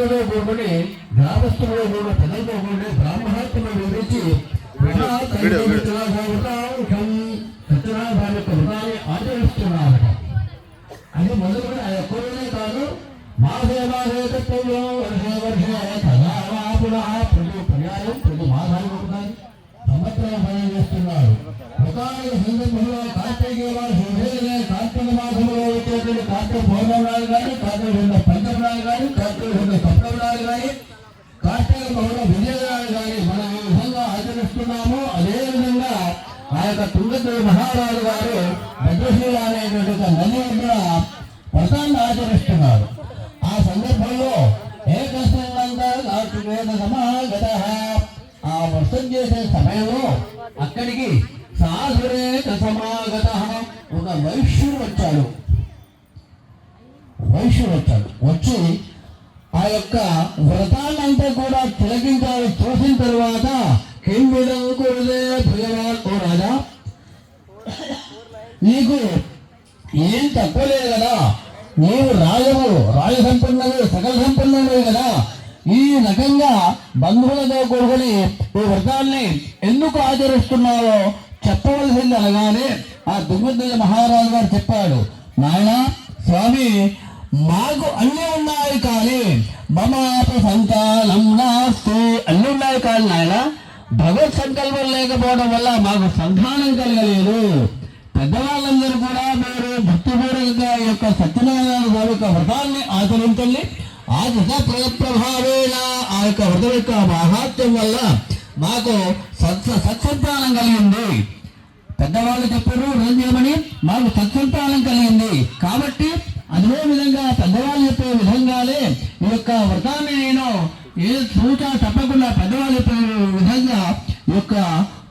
బంధువులు కూడుకుని గ్రామస్తులు కూడా పెద్దలతో కూడి బ్రాహ్మణాత్మను వివరించి సత్యనారాయణ యొక్క వృతాన్ని ఆచరిస్తున్నారట అది మొదలుకొని ఆ ఒక్కరోనే కాదు మాసే మాసే తత్వంలో వర్షే వర్షే కార్తీక మాసం కానీ కార్తీక రెండు పంచమనాలు కానీ కార్తీక రెండు సప్తమనాలు కానీ కార్తీక పౌర్ణ విజయనాలు కానీ మనం ఏ విధంగా ఆచరిస్తున్నామో. అదే విధంగా ఆ యొక్క తుంగతుడు మహారాజు గారు భద్రశీల అనేటువంటి ఒక నది ఒడ్డున వ్రతాన్ని ఆచరిస్తున్నారు. ఆ సందర్భంలో ఏకస్నంతా సమాగత ఆ వర్షం చేసే సమయంలో అక్కడికి సాధురేక సమాగత ఒక వైశ్యుడు వచ్చాడు. వైశ్యుడు వచ్చాడు. వచ్చి ఆ యొక్క వ్రతాన్నంతా కూడా తిలకించాలి. చూసిన తర్వాత కింవిడం కూడదే భగవాన్ ఓ రాజా నీకు ఏం తక్కువ లేదు కదా. నీవు రాజవు రాజ సంపన్నుడు సకల సంపన్నుడు కదా. ఈ రకంగా బంధువులతో కూడుకొని ఈ వ్రతాన్ని ఎందుకు ఆచరిస్తున్నావో చెప్పవలసింది అనగానే ఆ దుర్గద్వజ మహారాజు గారు చెప్పాడు నాయన స్వామి మాకు అన్నీ ఉన్నాయి కానీ మమాప సంతానం నాస్తి. అన్ని ఉన్నాయి కానీ నాయన భగవత్ సంకల్పం లేకపోవడం వల్ల మాకు సంతానం కలగలేదు. పెద్దవాళ్ళందరూ కూడా మీరు భక్తిపూర్వకంగా ఈ యొక్క సత్యనారాయణ స్వామి యొక్క వ్రతాన్ని ఆచరించండి. ఆ వ్రత ప్రభావేణ ఆ యొక్క వ్రతం యొక్క మహాత్యం వల్ల మాకు సత్ సత్సంతానం కలిగింది. పెద్దవాళ్ళు చెప్పారు చేయమని మాకు సత్సంతానం కలిగింది కాబట్టి అదే విధంగా పెద్దవాళ్ళు చెప్పే విధంగానే ఈ యొక్క వ్రతాన్ని నేను ఏ సూచ తప్పకుండా పెద్దవాళ్ళు చెప్పే విధంగా ఈ యొక్క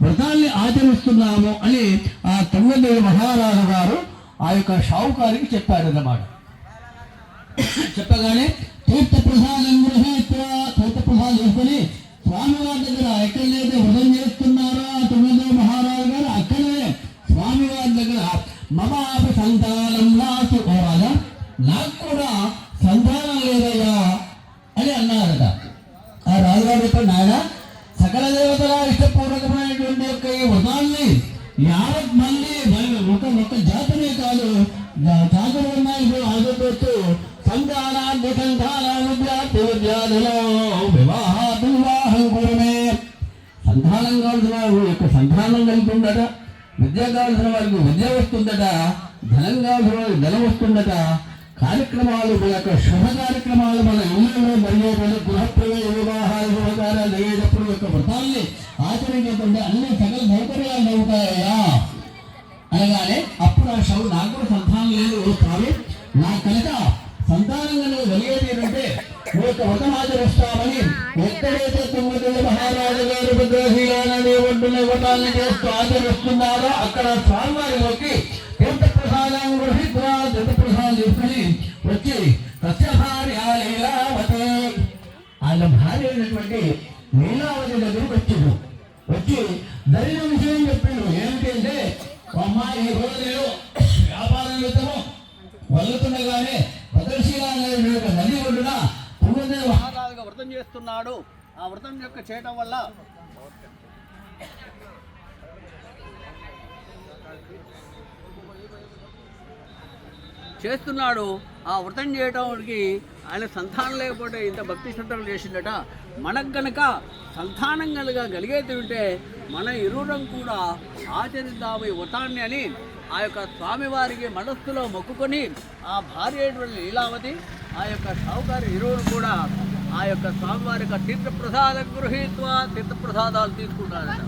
వ్రతాన్ని ఆచరిస్తున్నాము అని ఆ తంగదేవి మహారాజు గారు ఆ యొక్క షావుకారికి చెప్పారన్నమాట. చెప్పగానే తీర్థ ప్రసాదం గృహీత్వ తీర్థ ప్రసాదం చేసుకుని స్వామివారి దగ్గర ఎక్కడైతే వ్రతం చేస్తున్నారో ఆ తొమ్మిదో మహారాజు గారు అక్కడే స్వామివారి దగ్గర మమాపి సంతానం నాసు ఓ రాజా నాకు కూడా సంతానం లేదయ్యా అని అన్నారట ఆ రాజుగారు చెప్పాడు నాయన సకల పూర్వకమైనటువంటి యొక్క ఈ వ్రతాన్ని యావత్ మళ్ళీ ఒక ఒక జాతనే కాదు జాతర ఉన్నాయి ఆదరిస్తూ సంతానాన్ని సంతానం విద్యార్థి విద్యార్థులు వివాహ వివాహం కూడమే సంతానం కావాల్సిన వారు యొక్క సంతానం కలిగి ఉండట విద్య కావాల్సిన వారికి విద్య వస్తుందట ధనం కావాల్సిన వారికి ధనం వస్తుందట కార్యక్రమాలు మన యొక్క శుభ కార్యక్రమాలు మన ఇళ్ళలో మరియు మన గృహప్రవేశ వివాహాలు శుభకార్యాలు అయ్యేటప్పుడు యొక్క వ్రతాల్ని ఆచరించకుండా అన్ని సకల సౌకర్యాలు అవుతాయా అనగానే అప్పుడు ఆ శవం నాకు కూడా సంతానం లేదు ఓ స్వామి. నా కనుక సంతానం కనుక కలిగేది ఏంటంటే మీ యొక్క వ్రతం ఆచరిస్తామని ఎక్కడైతే తొమ్మిది మహారాజు గారు విగ్రహీయాలని ఒడ్డున వ్రతాన్ని చేస్తూ ఆచరిస్తున్నారో అక్కడ స్వామివారిలోకి తీర్థ ప్రసాదం గృహీత్వా తీర్థ ప్రసాదం వచ్చి వచ్చి భార్య లీలావతి. వాళ్ళ భార్య అయినటువంటి లీలావతి దగ్గరకు వచ్చాడు. వచ్చి జరిగిన విషయం చెప్పిండు. ఏమిటంటే అమ్మా ఈ రోజు నేను వ్యాపారం చేద్దాము వల్లుతుండగానే భద్రశీల నది ఒడ్డున తొమ్మిది మహారాజుగా వ్రతం చేస్తున్నాడు. ఆ వ్రతం యొక్క చేయటం వల్ల చేస్తున్నాడు ఆ వ్రతం చేయడానికి ఆయన సంతానం లేకపోతే ఇంత భక్తి శ్రద్ధలు చేసిందట మనకు గనక సంతానం కనుక కలిగేది ఉంటే మన ఇరువురం కూడా ఆచరిద్దాము ఈ వ్రతాన్ని అని ఆ యొక్క స్వామివారికి మనస్సులో మొక్కుకొని ఆ భార్య అయినటువంటి లీలావతి ఆ యొక్క షావుకారు ఇరువురు కూడా ఆ యొక్క స్వామివారి యొక్క తీర్థప్రసాదం గృహీత్వ తీర్థప్రసాదాలు తీసుకుంటారట.